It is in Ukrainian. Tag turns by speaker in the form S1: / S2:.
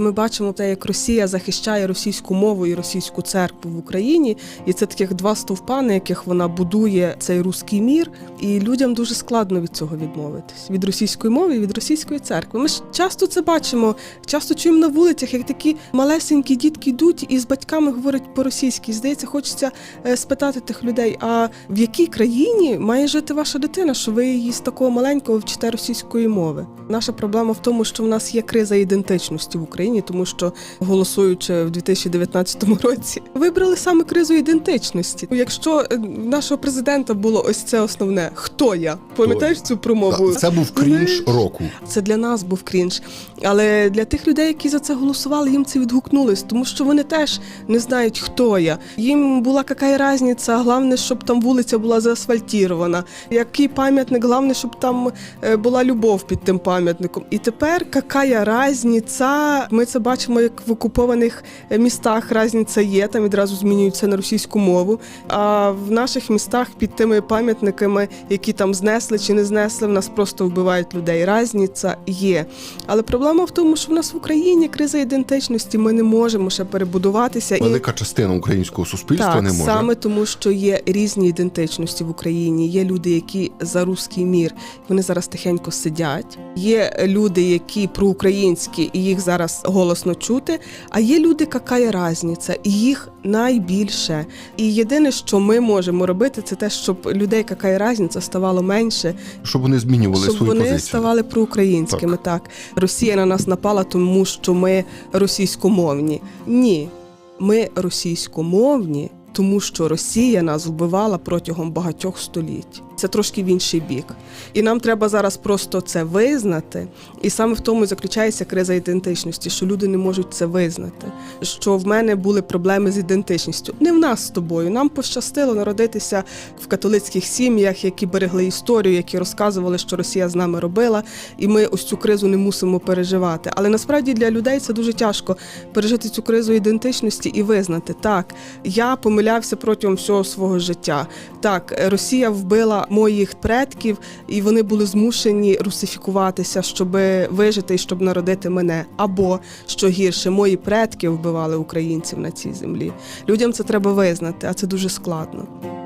S1: Ми бачимо те, як Росія захищає російську мову і російську церкву в Україні, і це таких два стовпа, на яких вона будує цей руський мір. І людям дуже складно від цього відмовитись від російської мови і від російської церкви. Ми ж часто це бачимо, часто чуємо на вулицях, як такі малесенькі дітки йдуть і з батьками говорять по-російськи. Здається, хочеться е, спитати тих людей: а в якій країні має жити ваша дитина, що ви її з такого маленького вчите російської мови? Наша проблема в тому, що в нас є криза ідентичності в Україні, тому що голосуючи в 2019 році, вибрали саме кризу ідентичності. Якщо е, нашого президента було ось це основне, хто я? Пам'ятаєш цю промову?
S2: Це був крінж року.
S1: Це для нас був крінж. Але для тих людей, які за це голосували, їм це відгукнулось, тому що вони теж не знають, хто я. Їм була яка різниця, головне, щоб там вулиця була заасфальтірована. Який пам'ятник, головне, щоб там е, була любов під тим пам'ятником. І тепер яка різниця? Ми це бачимо, як в окупованих е, містах різниця є, там відразу змінюються на російську мову. А в наших містах під тими пам'ятниками, які там знесли чи не знесли, в нас просто вбивають людей. Різниця є. Але проблема в тому, що в нас в Україні криза ідентичності. Ми не можемо ще перебудуватися. І-
S2: Велика частина українського суспільства
S1: так,
S2: не може.
S1: саме тому, що є різні ідентичності в Україні. Є люди, які за руський мір, вони зараз тихенько сидять. Є люди, які проукраїнські, і їх зараз голосно чути. А є люди, яка різниця, і їх найбільше. І єдине, що ми можемо робити, це те, щоб людей, яка різниця, ставало менше,
S2: Щоб вони змінювали
S1: щоб
S2: свою
S1: вони
S2: позицію.
S1: ставали проукраїнськими. Так. Росія на нас напала, тому що ми російськомовні. Ні, ми російськомовні, тому що Росія нас вбивала протягом багатьох століть. Це трошки в інший бік. І нам треба зараз просто це визнати. І саме в тому заключається криза ідентичності, що люди не можуть це визнати. Що в мене були проблеми з ідентичністю. Не в нас з тобою. Нам пощастило народитися в католицьких сім'ях, які берегли історію, які розказували, що Росія з нами робила, і ми ось цю кризу не мусимо переживати. Але насправді для людей це дуже тяжко пережити цю кризу ідентичності і визнати так, я помилявся протягом всього свого життя. Так, Росія вбила моїх предків, і вони були змушені русифікуватися, щоб вижити і щоб народити мене. Або що гірше, мої предки вбивали українців на цій землі. Людям це треба визнати, а це дуже складно.